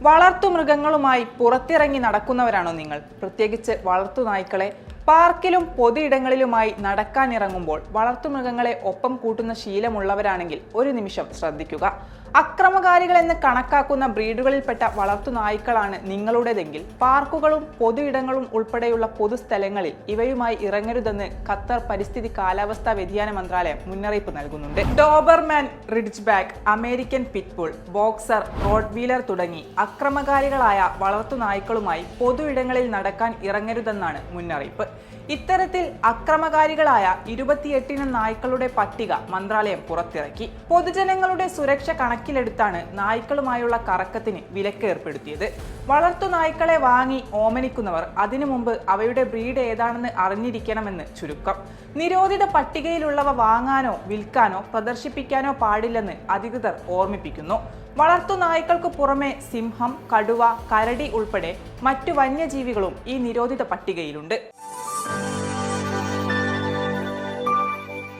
വളർത്തുമൃഗങ്ങളുമായി പുറത്തിറങ്ങി നടക്കുന്നവരാണോ നിങ്ങൾ? പ്രത്യേകിച്ച് വളർത്തു നായ്ക്കളെ പാർക്കിലും പൊതുയിടങ്ങളിലുമായി നടക്കാനിറങ്ങുമ്പോൾ വളർത്തുമൃഗങ്ങളെ ഒപ്പം കൂട്ടുന്ന ശീലമുള്ളവരാണെങ്കിൽ ഒരു നിമിഷം ശ്രദ്ധിക്കുക. അക്രമകാരികളെന്ന് കണക്കാക്കുന്ന ബ്രീഡുകളിൽപ്പെട്ട വളർത്തു നായ്ക്കളാണ് നിങ്ങളുടേതെങ്കിൽ പാർക്കുകളും പൊതുയിടങ്ങളും ഉൾപ്പെടെയുള്ള പൊതുസ്ഥലങ്ങളിൽ ഇവയുമായി ഇറങ്ങരുതെന്ന് ഖത്തർ പരിസ്ഥിതി കാലാവസ്ഥാ വ്യതിയാന മന്ത്രാലയം മുന്നറിയിപ്പ് നൽകുന്നുണ്ട്. Doberman ridgeback American pitbull boxer rottweiler തുടങ്ങി അക്രമകാരികളായ വളർത്തു നായ്ക്കളുമായി പൊതുയിടങ്ങളിൽ നടക്കാൻ ഇറങ്ങരുതെന്നാണ് മുന്നറിയിപ്പ്. ഇത്തരത്തിൽ അക്രമകാരികളായ ഇരുപത്തിയെട്ടിന് നായ്ക്കളുടെ പട്ടിക മന്ത്രാലയം പുറത്തിറക്കി. പൊതുജനങ്ങളുടെ സുരക്ഷ കണക്കിലെടുത്താണ് നായ്ക്കളുമായുള്ള കറക്കത്തിന് വിലക്ക് ഏർപ്പെടുത്തിയത്. വളർത്തു നായ്ക്കളെ വാങ്ങി ഓമനിക്കുന്നവർ അതിനു മുമ്പ് അവയുടെ ബ്രീഡ് ഏതാണെന്ന് അറിഞ്ഞിരിക്കണമെന്ന് ചുരുക്കം. നിരോധിത പട്ടികയിലുള്ളവ വാങ്ങാനോ വിൽക്കാനോ പ്രദർശിപ്പിക്കാനോ പാടില്ലെന്ന് അധികൃതർ ഓർമ്മിപ്പിക്കുന്നു. വളർത്തു നായ്ക്കൾക്ക് പുറമെ സിംഹം കടുവ കരടി ഉൾപ്പെടെ മറ്റു വന്യജീവികളും ഈ നിരോധിത പട്ടികയിലുണ്ട്.